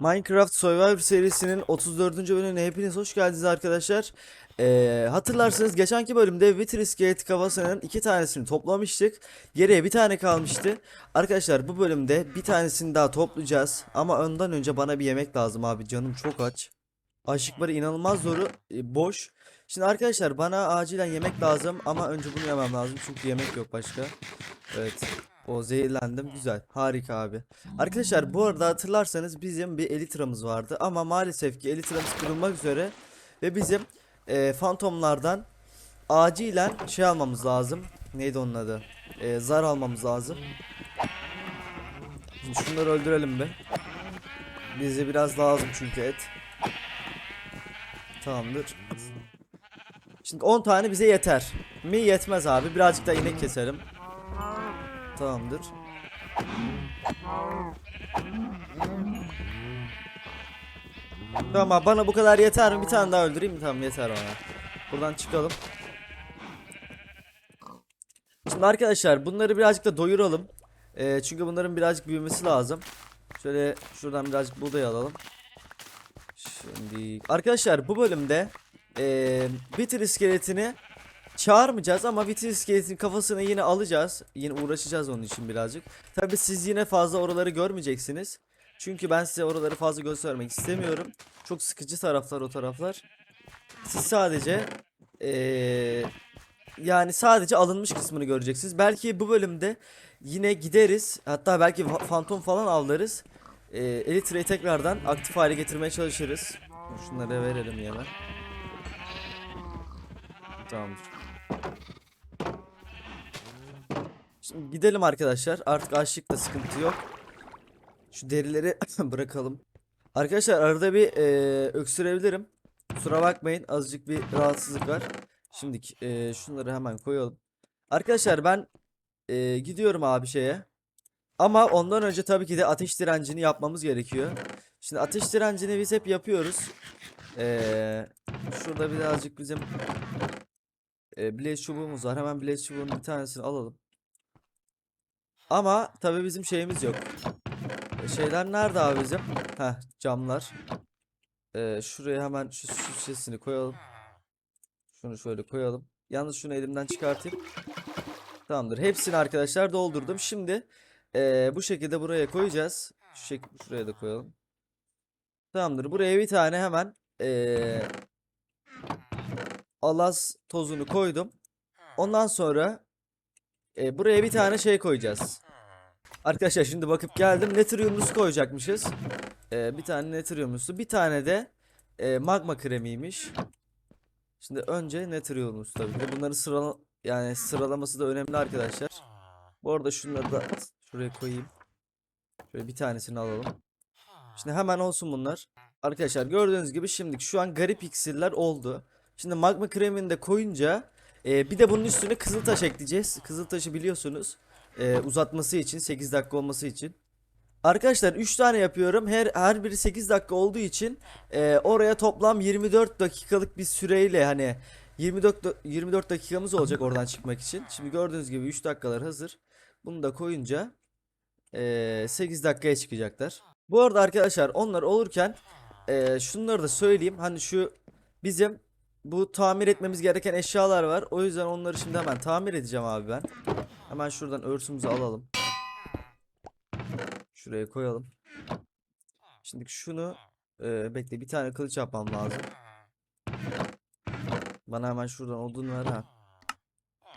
Minecraft Survivor serisinin 34. bölümüne hepiniz hoş geldiniz arkadaşlar. Ee, hatırlarsanız geçenki bölümde iskeleti kafasının iki tanesini toplamıştık. Geriye bir tane kalmıştı. Arkadaşlar bu bölümde bir tanesini daha toplayacağız. Ama ondan önce bana bir yemek lazım abi. Canım çok aç. Açlık var inanılmaz zoru e, boş. Şimdi arkadaşlar bana acilen yemek lazım ama önce bunu yemem lazım çünkü yemek yok başka. Evet. O zehirlendim. Güzel. Harika abi. Arkadaşlar bu arada hatırlarsanız bizim bir elitramız vardı ama maalesef ki elitramız kırılmak üzere ve bizim e, fantomlardan acilen şey almamız lazım. Neydi onun adı? E, zar almamız lazım. Şimdi şunları öldürelim be. Bize biraz lazım çünkü et. Tamamdır. Şimdi 10 tane bize yeter. Mi yetmez abi. Birazcık da inek keselim. Tamamdır. Tamam bana bu kadar yeter mi? Bir tane daha öldüreyim mi? Tamam yeter bana. Buradan çıkalım. Şimdi arkadaşlar bunları birazcık da doyuralım. Ee, çünkü bunların birazcık büyümesi lazım. Şöyle şuradan birazcık buğday alalım. Şimdi arkadaşlar bu bölümde eee Bitter iskeletini çağırmayacağız ama Bitter iskeletin kafasını yine alacağız. Yine uğraşacağız onun için birazcık. Tabi siz yine fazla oraları görmeyeceksiniz. Çünkü ben size oraları fazla göstermek istemiyorum. Çok sıkıcı taraflar o taraflar. Siz sadece eee yani sadece alınmış kısmını göreceksiniz. Belki bu bölümde yine gideriz. Hatta belki fa- fantom falan avlarız. Ee, Elytra'yı tekrardan aktif hale getirmeye çalışırız. Şunları verelim hemen. Tamamdır. Şimdi gidelim arkadaşlar. Artık açlıkta sıkıntı yok. Şu derileri bırakalım. Arkadaşlar arada bir eee, öksürebilirim. Kusura bakmayın azıcık bir rahatsızlık var. Şimdi eee, şunları hemen koyalım. Arkadaşlar ben eee, gidiyorum abi şeye. Ama ondan önce tabii ki de ateş direncini yapmamız gerekiyor. Şimdi ateş direncini biz hep yapıyoruz. Eee, şurada birazcık bizim eee blaze çubuğumuz var. Hemen blaze çubuğunun bir tanesini alalım. Ama tabii bizim şeyimiz yok. E, şeyler nerede abi bizim? Heh camlar. Eee, şuraya hemen şu su şişesini koyalım. Şunu şöyle koyalım. Yalnız şunu elimden çıkartayım. Tamamdır. Hepsini arkadaşlar doldurdum. Şimdi eee, bu şekilde buraya koyacağız. Şu şekilde şuraya da koyalım. Tamamdır. Buraya bir tane hemen eee alaz tozunu koydum. Ondan sonra eee, buraya bir tane şey koyacağız. Arkadaşlar şimdi bakıp geldim. Netrium'lusu koyacakmışız. Eee, bir tane Netrium'lusu. Bir tane de eee, magma kremiymiş. Şimdi önce Netrium'lusu tabii ki. Bunların sırala yani sıralaması da önemli arkadaşlar. Bu arada şunları da şuraya koyayım. Şöyle bir tanesini alalım. Şimdi hemen olsun bunlar. Arkadaşlar gördüğünüz gibi şimdi şu an garip iksirler oldu. Şimdi magma kremini de koyunca e, bir de bunun üstüne kızıltaş ekleyeceğiz. Kızıltaşı biliyorsunuz e, uzatması için 8 dakika olması için. Arkadaşlar 3 tane yapıyorum. Her her biri 8 dakika olduğu için e, oraya toplam 24 dakikalık bir süreyle hani 24 da- 24 dakikamız olacak oradan çıkmak için. Şimdi gördüğünüz gibi 3 dakikalar hazır. Bunu da koyunca e, 8 dakikaya çıkacaklar. Bu arada arkadaşlar onlar olurken e, şunları da söyleyeyim. Hani şu bizim bu tamir etmemiz gereken eşyalar var. O yüzden onları şimdi hemen tamir edeceğim abi ben. Hemen şuradan örsümüzü alalım. Şuraya koyalım. Şimdi şunu e, bekle bir tane kılıç yapmam lazım. Bana hemen şuradan odun ver ha.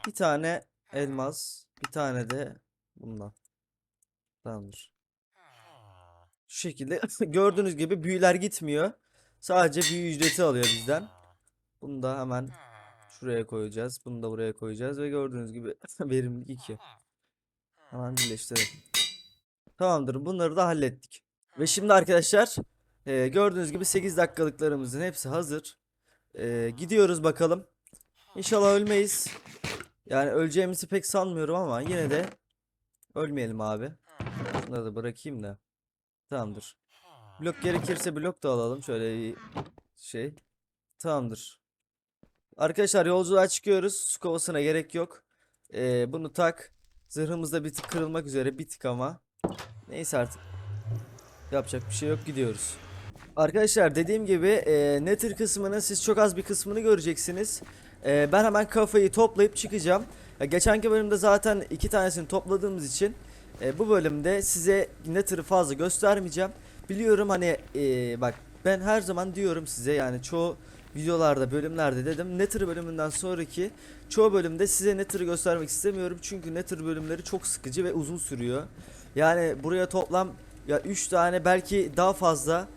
Bir tane elmas, bir tane de bundan. Tamamdır. Şu şekilde gördüğünüz gibi büyüler gitmiyor. Sadece büyü ücreti alıyor bizden. Bunu da hemen şuraya koyacağız. Bunu da buraya koyacağız ve gördüğünüz gibi verimlilik 2. Hemen birleştirelim. Tamamdır. Bunları da hallettik. Ve şimdi arkadaşlar e, gördüğünüz gibi 8 dakikalıklarımızın hepsi hazır. E, gidiyoruz bakalım. İnşallah ölmeyiz. Yani öleceğimizi pek sanmıyorum ama yine de ölmeyelim abi. Bunları da bırakayım da. Tamamdır. Blok gerekirse blok da alalım. Şöyle bir şey. Tamamdır. Arkadaşlar yolculuğa çıkıyoruz. Su kovasına gerek yok. E, bunu tak. Zırhımız da bir tık kırılmak üzere. Bir tık ama. Neyse artık. Yapacak bir şey yok gidiyoruz. Arkadaşlar dediğim gibi e, Nether kısmını siz çok az bir kısmını göreceksiniz. E, ben hemen kafayı toplayıp çıkacağım. Ya, geçenki bölümde zaten iki tanesini topladığımız için e, bu bölümde size Nether'ı fazla göstermeyeceğim. Biliyorum hani e, bak ben her zaman diyorum size yani çoğu videolarda bölümlerde dedim Nether bölümünden sonraki çoğu bölümde size Nether'ı göstermek istemiyorum. Çünkü Nether bölümleri çok sıkıcı ve uzun sürüyor. Yani buraya toplam ya 3 tane belki daha fazla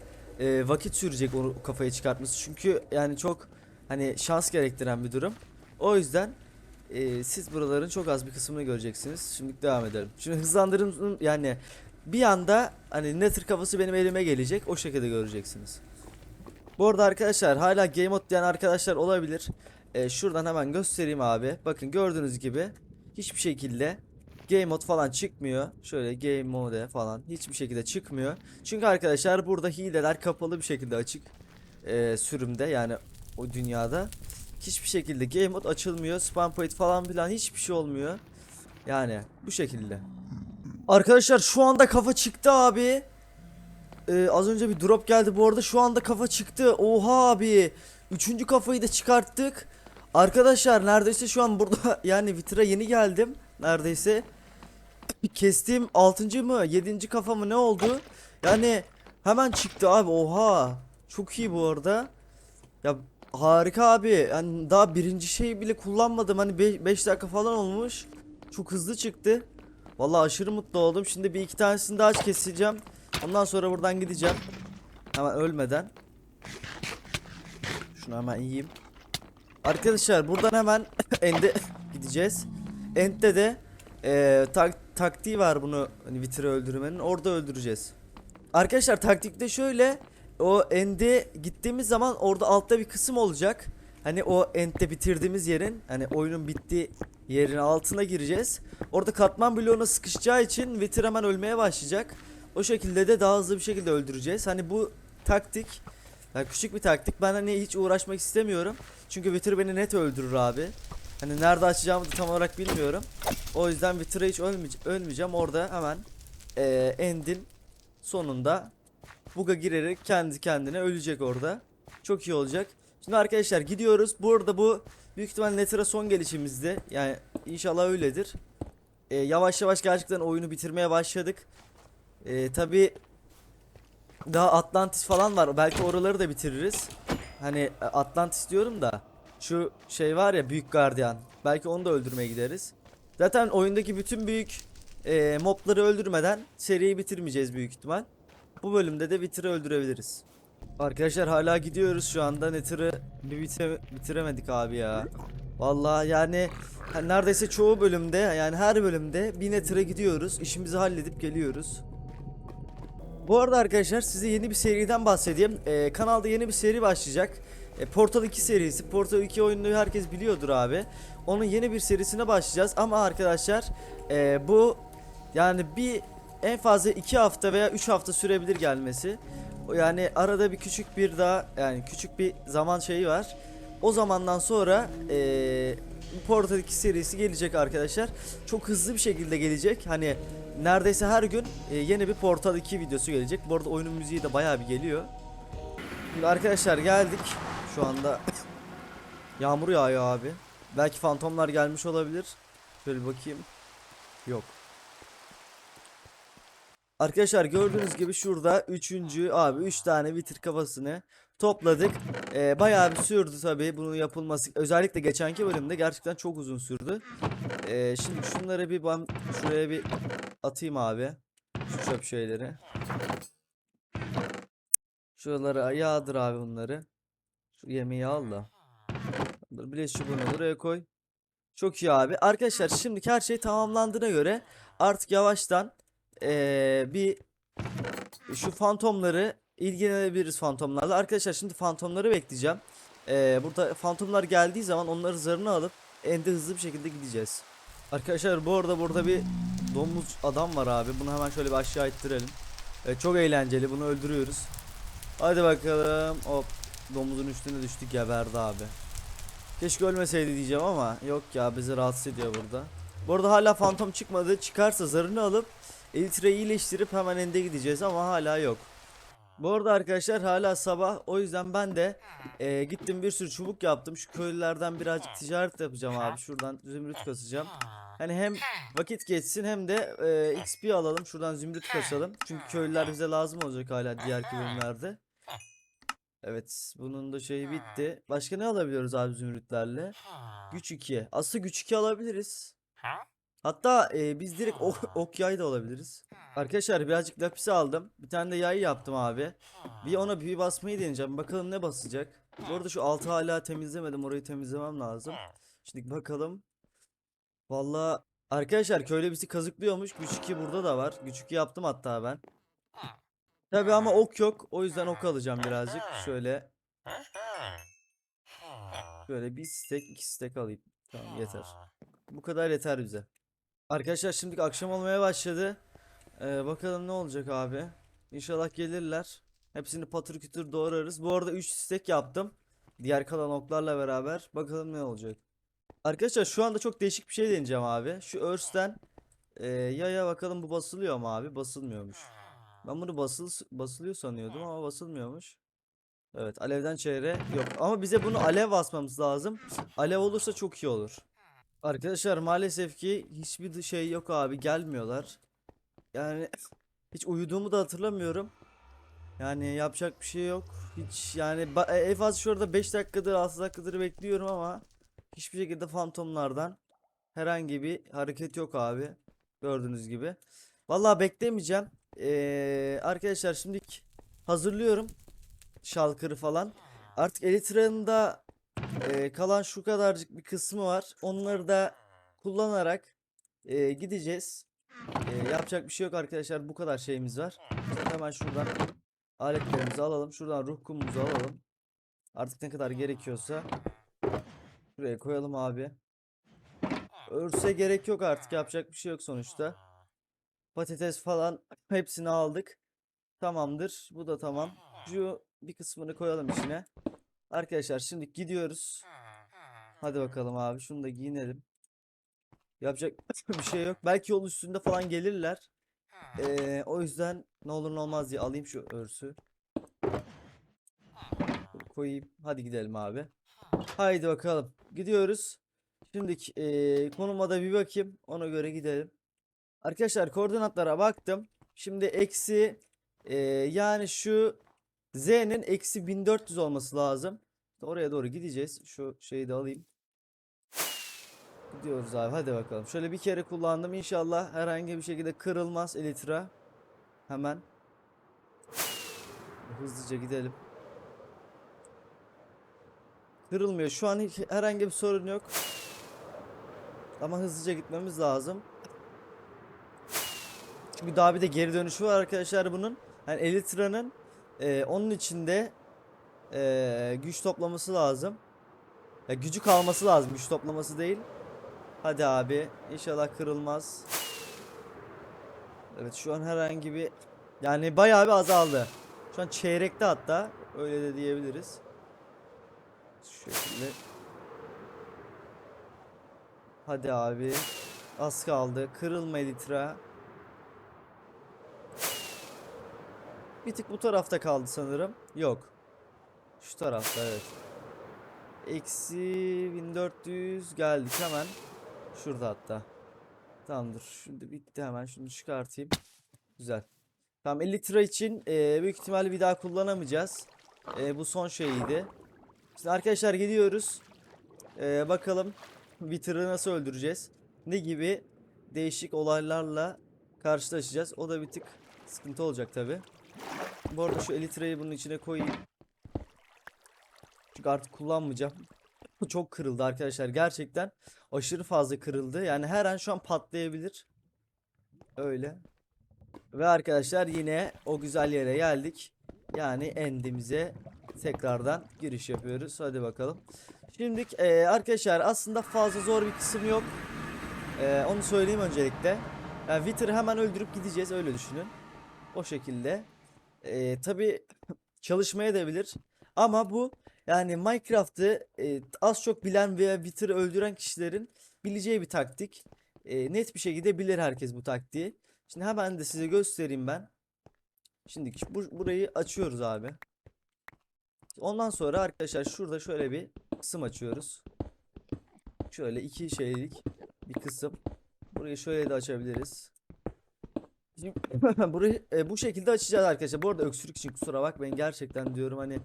e, vakit sürecek o kafayı çıkartması. Çünkü yani çok hani şans gerektiren bir durum. O yüzden e, siz buraların çok az bir kısmını göreceksiniz. Şimdi devam edelim. Şimdi hızlandırım yani bir anda hani Nether kafası benim elime gelecek. O şekilde göreceksiniz. Bu arada arkadaşlar hala game mode diyen arkadaşlar olabilir. E, şuradan hemen göstereyim abi. Bakın gördüğünüz gibi hiçbir şekilde game mode falan çıkmıyor. Şöyle game mode falan hiçbir şekilde çıkmıyor. Çünkü arkadaşlar burada hileler kapalı bir şekilde açık e, sürümde yani o dünyada. Hiçbir şekilde game mode açılmıyor. Spam point falan filan hiçbir şey olmuyor. Yani bu şekilde. Arkadaşlar şu anda kafa çıktı abi. Ee, az önce bir drop geldi bu arada şu anda kafa çıktı. Oha abi. Üçüncü kafayı da çıkarttık. Arkadaşlar neredeyse şu an burada yani Vitra yeni geldim. Neredeyse. Kestiğim 6. mı 7. kafa mı ne oldu? Yani hemen çıktı abi oha. Çok iyi bu arada. Ya harika abi. Yani daha birinci şeyi bile kullanmadım. Hani 5 dakika falan olmuş. Çok hızlı çıktı. Vallahi aşırı mutlu oldum. Şimdi bir iki tanesini daha keseceğim. Ondan sonra buradan gideceğim. Hemen ölmeden. Şunu hemen yiyeyim. Arkadaşlar buradan hemen End'e gideceğiz. End'de de e, tak, taktiği var bunu hani Wither'ı öldürmenin. Orada öldüreceğiz. Arkadaşlar taktikte şöyle o end'e gittiğimiz zaman orada altta bir kısım olacak. Hani o end'de bitirdiğimiz yerin hani oyunun bittiği yerin altına gireceğiz. Orada katman bloğuna sıkışacağı için Wither hemen ölmeye başlayacak. O şekilde de daha hızlı bir şekilde öldüreceğiz. Hani bu taktik yani küçük bir taktik. Ben hani hiç uğraşmak istemiyorum. Çünkü Wither beni net öldürür abi. Hani nerede açacağımı da tam olarak bilmiyorum. O yüzden Wither'a hiç ölmeyece ölmeyeceğim. Orada hemen eee end'in sonunda buga girerek kendi kendine ölecek orada. Çok iyi olacak. Şimdi arkadaşlar gidiyoruz. Burada bu büyük ihtimal Nether'a son gelişimizdi. Yani inşallah öyledir. Ee, yavaş yavaş gerçekten oyunu bitirmeye başladık. Ee, Tabi daha Atlantis falan var. Belki oraları da bitiririz. Hani e, Atlantis diyorum da şu şey var ya büyük gardiyan. Belki onu da öldürmeye gideriz. Zaten oyundaki bütün büyük e, mobları öldürmeden seriyi bitirmeyeceğiz büyük ihtimal. Bu bölümde de Wither'ı öldürebiliriz. Arkadaşlar hala gidiyoruz şu anda Nether'ı bir bite- bitiremedik abi ya. Vallahi yani neredeyse çoğu bölümde yani her bölümde bir Nether'a gidiyoruz. işimizi halledip geliyoruz. Bu arada arkadaşlar size yeni bir seriden bahsedeyim. Ee, kanalda yeni bir seri başlayacak. E, Portal 2 serisi. Portal 2 oyununu herkes biliyordur abi. Onun yeni bir serisine başlayacağız. Ama arkadaşlar e, bu yani bir en fazla 2 hafta veya 3 hafta sürebilir gelmesi. Yani arada bir küçük bir daha yani küçük bir zaman şeyi var. O zamandan sonra bu Portal 2 serisi gelecek arkadaşlar. Çok hızlı bir şekilde gelecek. Hani neredeyse her gün e, yeni bir Portal 2 videosu gelecek. Bu arada oyunun müziği de bayağı bir geliyor. Şimdi arkadaşlar geldik. Şu anda yağmur yağıyor abi. Belki fantomlar gelmiş olabilir. Şöyle bakayım. Yok. Arkadaşlar gördüğünüz gibi şurada üçüncü abi üç tane bitir kafasını topladık. Ee, bayağı bir sürdü tabii bunun yapılması. Özellikle geçenki bölümde gerçekten çok uzun sürdü. Ee, şimdi şunları bir ben şuraya bir atayım abi. Şu çöp şeyleri. Şuralara yağdır abi bunları. Şu yemeği al da. Şu bunu buraya koy. Çok iyi abi. Arkadaşlar şimdi her şey tamamlandığına göre artık yavaştan eee, bir şu fantomları ilgilenebiliriz fantomlarla. Arkadaşlar şimdi fantomları bekleyeceğim. Eee, burada fantomlar geldiği zaman onları zarını alıp ende hızlı bir şekilde gideceğiz. Arkadaşlar bu arada burada bir domuz adam var abi. Bunu hemen şöyle bir aşağı ittirelim. Evet, çok eğlenceli. Bunu öldürüyoruz. Hadi bakalım. Hop. Domuzun üstüne düştük geberdi abi. Keşke ölmeseydi diyeceğim ama yok ya bizi rahatsız ediyor burada. Bu arada hala fantom çıkmadı. Çıkarsa zarını alıp Elytra'yı iyileştirip hemen ende gideceğiz ama hala yok. Bu arada arkadaşlar hala sabah o yüzden ben de e, gittim bir sürü çubuk yaptım. Şu köylülerden birazcık ticaret yapacağım abi. Şuradan zümrüt kasacağım. Hani hem vakit geçsin hem de e, XP alalım. Şuradan zümrüt kasalım. Çünkü köylüler bize lazım olacak hala diğer bölümlerde. Evet bunun da şeyi bitti. Başka ne alabiliyoruz abi zümrütlerle? Güç 2. Aslında güç 2 alabiliriz. Hatta e, biz direkt ok, ok yay da alabiliriz. Arkadaşlar birazcık lapis aldım. Bir tane de yay yaptım abi. Bir ona büyü basmayı deneyeceğim. Bakalım ne basacak. Bu arada şu altı hala temizlemedim. Orayı temizlemem lazım. Şimdi bakalım. Vallahi arkadaşlar köylü bizi kazıklıyormuş. Güç 2 burada da var. Güç 2 yaptım hatta ben. Tabi ama ok yok. O yüzden ok alacağım birazcık. Şöyle şöyle bir stek iki stek alayım. Tamam yeter. Bu kadar yeter bize. Arkadaşlar şimdi akşam olmaya başladı. Ee, bakalım ne olacak abi. İnşallah gelirler. Hepsini patır kütür doğrarız. Bu arada 3 stek yaptım. Diğer kalan oklarla beraber. Bakalım ne olacak. Arkadaşlar şu anda çok değişik bir şey deneyeceğim abi. Şu örsten e, yaya bakalım bu basılıyor mu abi? Basılmıyormuş. Ben bunu basıl basılıyor sanıyordum ama basılmıyormuş. Evet alevden çevre yok. Ama bize bunu alev basmamız lazım. Alev olursa çok iyi olur. Arkadaşlar maalesef ki hiçbir şey yok abi gelmiyorlar. Yani hiç uyuduğumu da hatırlamıyorum. Yani yapacak bir şey yok. Hiç yani e, en fazla şurada 5 dakikadır 6 dakikadır bekliyorum ama hiçbir şekilde fantomlardan herhangi bir hareket yok abi. Gördüğünüz gibi. Vallahi beklemeyeceğim. Ee, arkadaşlar şimdi hazırlıyorum. Şalkırı falan. Artık Elytra'nın da ee, kalan şu kadarcık bir kısmı var. Onları da kullanarak ee, gideceğiz. Ee, yapacak bir şey yok arkadaşlar. Bu kadar şeyimiz var. İşte hemen şuradan aletlerimizi alalım. Şuradan ruh kumumuzu alalım. Artık ne kadar gerekiyorsa şuraya koyalım abi. Örse gerek yok artık. Yapacak bir şey yok sonuçta. Patates falan hepsini aldık. Tamamdır. Bu da tamam. Şu bir kısmını koyalım içine. Arkadaşlar şimdi gidiyoruz. Hadi bakalım abi şunu da giyinelim. Yapacak bir şey yok. Belki yol üstünde falan gelirler. Ee, o yüzden ne olur ne olmaz diye alayım şu örsü. Koyayım. Hadi gidelim abi. Haydi bakalım. Gidiyoruz. Şimdi ee, konuma da bir bakayım. Ona göre gidelim. Arkadaşlar koordinatlara baktım. Şimdi eksi ee, yani şu Z'nin eksi 1400 olması lazım. Oraya doğru gideceğiz. Şu şeyi de alayım. Gidiyoruz abi hadi bakalım. Şöyle bir kere kullandım. İnşallah herhangi bir şekilde kırılmaz Elytra. Hemen. Hızlıca gidelim. Kırılmıyor. Şu an herhangi bir sorun yok. Ama hızlıca gitmemiz lazım. Çünkü daha bir de geri dönüşü var arkadaşlar bunun. Yani Elytra'nın ee, onun içinde ee, güç toplaması lazım. Ya gücü kalması lazım. Güç toplaması değil. Hadi abi. İnşallah kırılmaz. Evet şu an herhangi bir yani bayağı bir azaldı. Şu an çeyrekte hatta. Öyle de diyebiliriz. Şu şekilde. Hadi abi. Az kaldı. Kırılma Elytra. Bir tık bu tarafta kaldı sanırım. Yok. Şu tarafta evet. Eksi 1400 geldik hemen. Şurada hatta. Tamamdır. Şimdi bitti hemen. Şunu çıkartayım. Güzel. Tamam 50 lira için e, büyük ihtimalle bir daha kullanamayacağız. E, bu son şeyiydi. Şimdi arkadaşlar gidiyoruz. E, bakalım Wither'ı nasıl öldüreceğiz? Ne gibi değişik olaylarla karşılaşacağız? O da bir tık sıkıntı olacak tabi. Bu arada şu Elytra'yı bunun içine koyayım. Çünkü artık kullanmayacağım. Çok kırıldı arkadaşlar. Gerçekten aşırı fazla kırıldı. Yani her an şu an patlayabilir. Öyle. Ve arkadaşlar yine o güzel yere geldik. Yani endimize tekrardan giriş yapıyoruz. Hadi bakalım. Şimdi e, arkadaşlar aslında fazla zor bir kısım yok. E, onu söyleyeyim öncelikle. Yani Wither'ı hemen öldürüp gideceğiz öyle düşünün. O şekilde. E, Tabi çalışmaya da bilir. Ama bu yani Minecraft'ı e, az çok bilen veya Wither'ı öldüren kişilerin bileceği bir taktik. E, net bir şekilde bilir herkes bu taktiği. Şimdi hemen de size göstereyim ben. Şimdi bu, burayı açıyoruz abi. Ondan sonra arkadaşlar şurada şöyle bir kısım açıyoruz. Şöyle iki şeylik bir kısım. Burayı şöyle de açabiliriz. Şimdi burayı e, bu şekilde açacağız arkadaşlar. Bu arada öksürük için kusura bakmayın gerçekten diyorum hani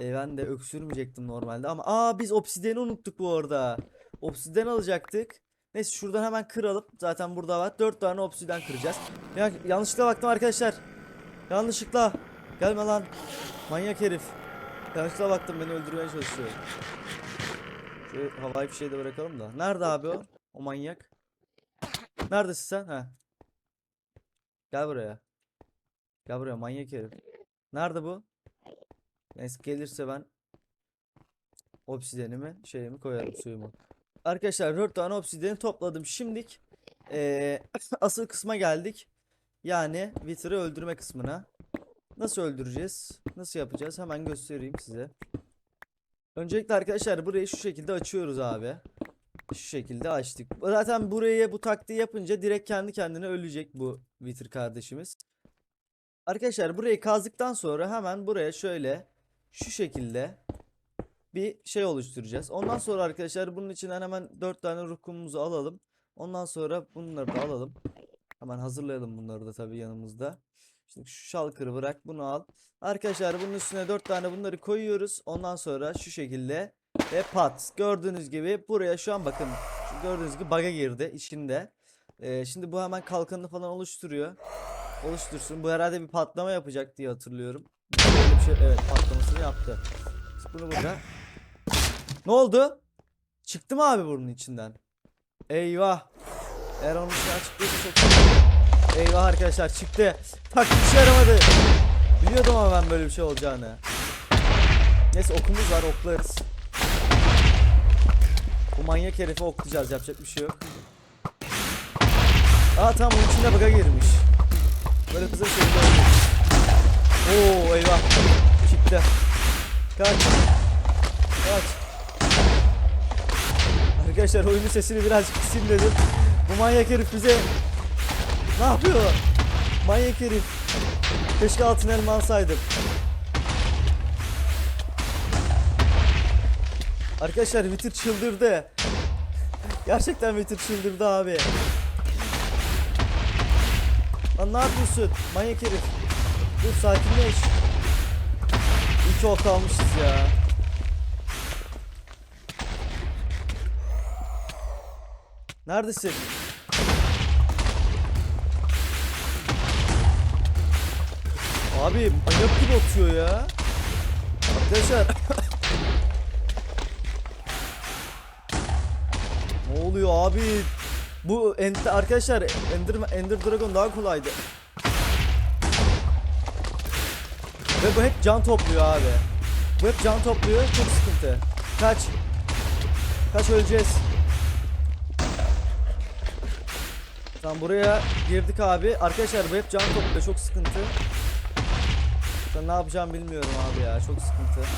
e, ben de öksürmeyecektim normalde ama aa biz obsidiyeni unuttuk bu arada. Obsidyen alacaktık. Neyse şuradan hemen kıralım. Zaten burada var. 4 tane obsidyen kıracağız. Ya yanlışlıkla baktım arkadaşlar. Yanlışlıkla. Gelme lan. Manyak herif. Yanlışlıkla baktım beni öldürmeye çalışıyor. Şu havai fişeği de bırakalım da. Nerede abi o? O manyak. Neredesin sen? He. Gel buraya. Gel buraya manyak herif. Nerede bu? Neyse gelirse ben obsidyenimi şeyimi koyarım suyumu. Arkadaşlar 4 tane obsidyeni topladım. Şimdilik eee, asıl kısma geldik. Yani Wither'ı öldürme kısmına. Nasıl öldüreceğiz? Nasıl yapacağız? Hemen göstereyim size. Öncelikle arkadaşlar burayı şu şekilde açıyoruz abi. Şu şekilde açtık. Zaten buraya bu taktiği yapınca direkt kendi kendine ölecek bu Wither kardeşimiz. Arkadaşlar burayı kazdıktan sonra hemen buraya şöyle şu şekilde bir şey oluşturacağız. Ondan sonra arkadaşlar bunun için hemen 4 tane ruhkumumuzu alalım. Ondan sonra bunları da alalım. Hemen hazırlayalım bunları da tabii yanımızda. Şimdi şu şalkırı bırak bunu al. Arkadaşlar bunun üstüne 4 tane bunları koyuyoruz. Ondan sonra şu şekilde ve pat. Gördüğünüz gibi buraya şu an bakın. Gördüğünüz gibi bug'a girdi içinde. Ee, şimdi bu hemen kalkanını falan oluşturuyor. Oluştursun. Bu herhalde bir patlama yapacak diye hatırlıyorum. Şey, evet patlamasını yaptı. Bunu burada. Ne oldu? Çıktı mı abi bunun içinden? Eyvah. Eğer onun içinden çok Eyvah arkadaşlar çıktı. Taktik işe yaramadı. Biliyordum ama ben böyle bir şey olacağını. Neyse okumuz var oklarız. Bu manyak herifi oklayacağız yapacak bir şey yok. Aa tamam bunun içinde bug'a girmiş. Böyle hızlı bir şekilde. Oo eyvah. Çıktı. Kaç. Kaç. Arkadaşlar oyunun sesini birazcık kısayım dedim. Bu manyak herif bize ne yapıyor? Manyak herif. Keşke altın elma alsaydım. Arkadaşlar Wither çıldırdı. Gerçekten Wither çıldırdı abi. Lan ne yapıyorsun? Manyak herif. Dur sakinleş. İki ok almışız ya. Neredesin? Abi manyak gibi atıyor ya. Arkadaşlar. Oluyor abi? Bu ent arkadaşlar Ender Ender Dragon daha kolaydı. Ve bu hep can topluyor abi. Bu hep can topluyor. Çok sıkıntı. Kaç. Kaç öleceğiz. Tamam buraya girdik abi. Arkadaşlar bu hep can topluyor. Çok sıkıntı. Ben ne yapacağım bilmiyorum abi ya. Çok sıkıntı.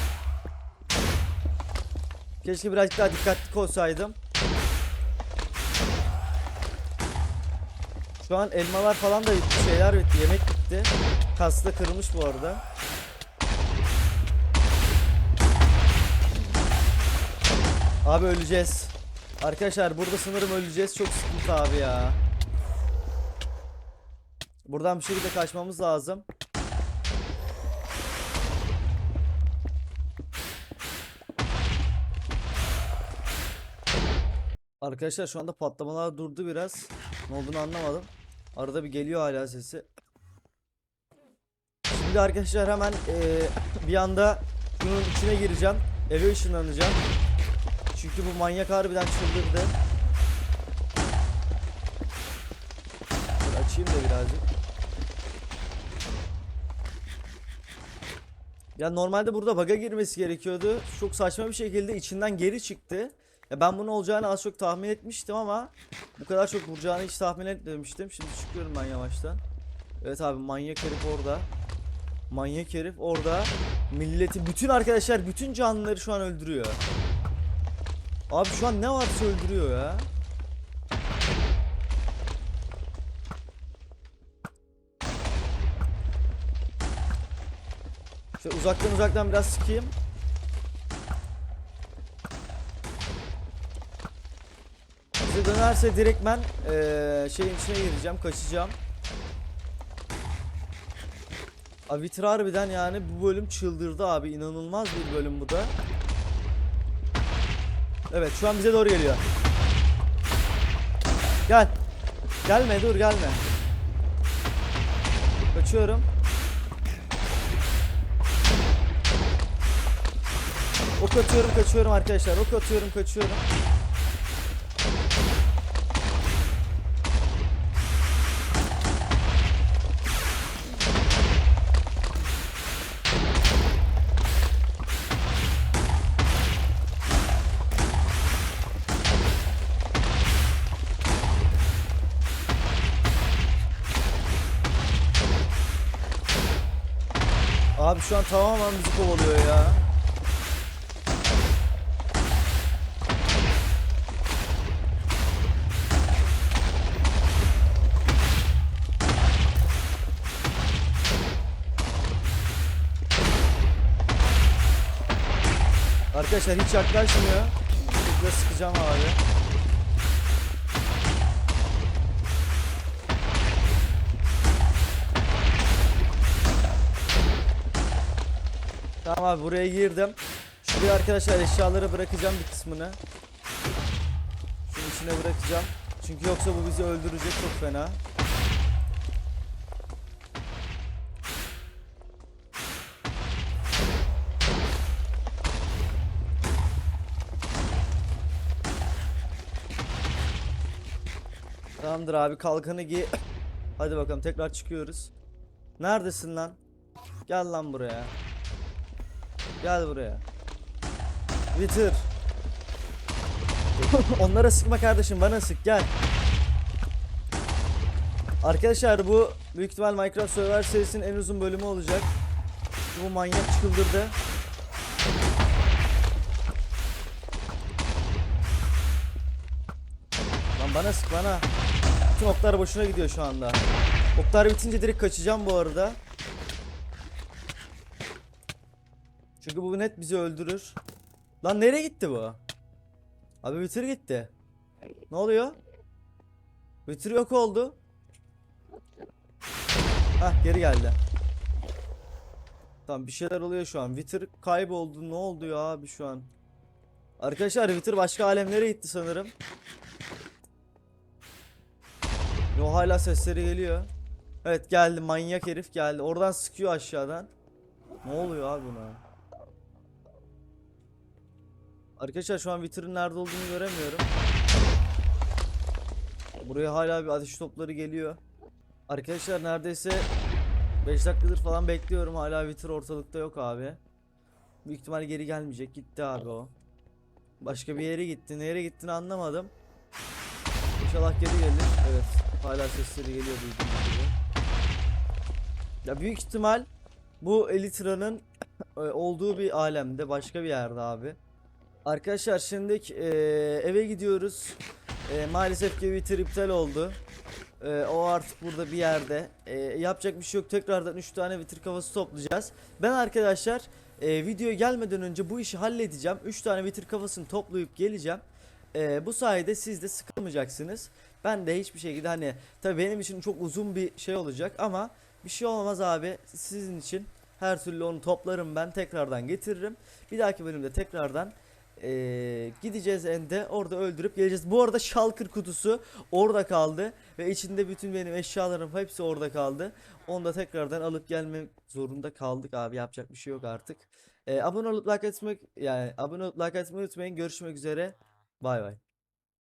Keşke birazcık daha dikkatli olsaydım. Şu an elmalar falan da bitti. Şeyler bitti. Yemek bitti. Kas da kırılmış bu arada. Abi öleceğiz. Arkadaşlar burada sanırım öleceğiz. Çok sıkıntı abi ya. Buradan bir şekilde kaçmamız lazım. Arkadaşlar şu anda patlamalar durdu biraz. Ne olduğunu anlamadım. Arada bir geliyor hala sesi. Şimdi arkadaşlar hemen eee, bir anda şunun içine gireceğim. Eve ışınlanacağım. Çünkü bu manyak harbiden çıldırdı. Dur açayım da birazcık. Ya normalde burada bug'a girmesi gerekiyordu. Çok saçma bir şekilde içinden geri çıktı. Ya ben bunun olacağını az çok tahmin etmiştim ama bu kadar çok vuracağını hiç tahmin etmemiştim. Şimdi çıkıyorum ben yavaştan. Evet abi manyak herif orada. Manyak herif orada. Milleti bütün arkadaşlar bütün canlıları şu an öldürüyor. Abi şu an ne varsa öldürüyor ya. İşte uzaktan uzaktan biraz sıkayım. Dönerse direkt ben eee, şeyin içine gireceğim, kaçacağım. Abi Wither harbiden yani bu bölüm çıldırdı abi. İnanılmaz bir bölüm bu da. Evet şu an bize doğru geliyor. Gel. Gelme dur gelme. Kaçıyorum. Ok atıyorum kaçıyorum arkadaşlar. Ok atıyorum kaçıyorum. Şu an tamamen bizi kovalıyor ya. Arkadaşlar hiç yaklaşmıyor. Şurada sıkacağım abi. Tamam abi buraya girdim. Şuraya arkadaşlar eşyaları bırakacağım bir kısmını. Şunun içine bırakacağım. Çünkü yoksa bu bizi öldürecek çok fena. Tamamdır abi kalkanı giy. Hadi bakalım tekrar çıkıyoruz. Neredesin lan? Gel lan buraya. Gel buraya. Bitir. Onlara sıkma kardeşim bana sık gel. Arkadaşlar bu büyük ihtimal Minecraft Survivor serisinin en uzun bölümü olacak. Bu manyak çıldırdı. Lan bana sık bana. Bütün oklar boşuna gidiyor şu anda. Oklar bitince direkt kaçacağım bu arada. Çünkü bu net bizi öldürür. Lan nereye gitti bu? Abi bitir gitti. Ne oluyor? Bitir yok oldu. Hah geri geldi. Tamam bir şeyler oluyor şu an. Wither kayboldu. Ne oldu ya abi şu an? Arkadaşlar Wither başka alemlere gitti sanırım. Yo hala sesleri geliyor. Evet geldi manyak herif geldi. Oradan sıkıyor aşağıdan. Ne oluyor abi buna? Arkadaşlar şu an Wither'ın nerede olduğunu göremiyorum. Buraya hala bir ateş topları geliyor. Arkadaşlar neredeyse 5 dakikadır falan bekliyorum. Hala Wither ortalıkta yok abi. Büyük ihtimal geri gelmeyecek. Gitti abi o. Başka bir yere gitti. Nereye gittiğini anlamadım. İnşallah geri gelir. Evet. Hala sesleri geliyor duyduğunuz gibi. Ya büyük ihtimal bu Elytra'nın e, olduğu bir alemde. Başka bir yerde abi. Arkadaşlar şimdi e, eve gidiyoruz. E, maalesef ki Twitter iptal oldu. E, o artık burada bir yerde. E, yapacak bir şey yok. Tekrardan 3 tane Twitter kafası toplayacağız. Ben arkadaşlar e, videoya gelmeden önce bu işi halledeceğim. 3 tane Twitter kafasını toplayıp geleceğim. E, bu sayede siz de sıkılmayacaksınız. Ben de hiçbir şekilde hani tabii benim için çok uzun bir şey olacak ama bir şey olmaz abi. Sizin için her türlü onu toplarım ben tekrardan getiririm. Bir dahaki bölümde tekrardan ee, gideceğiz ende orada öldürüp geleceğiz. Bu arada şalkır kutusu orada kaldı ve içinde bütün benim eşyalarım hepsi orada kaldı. Onu da tekrardan alıp gelmek zorunda kaldık abi yapacak bir şey yok artık. Ee, abone olup like etmek yani abone olup like etmeyi unutmayın. Görüşmek üzere. Bay bay.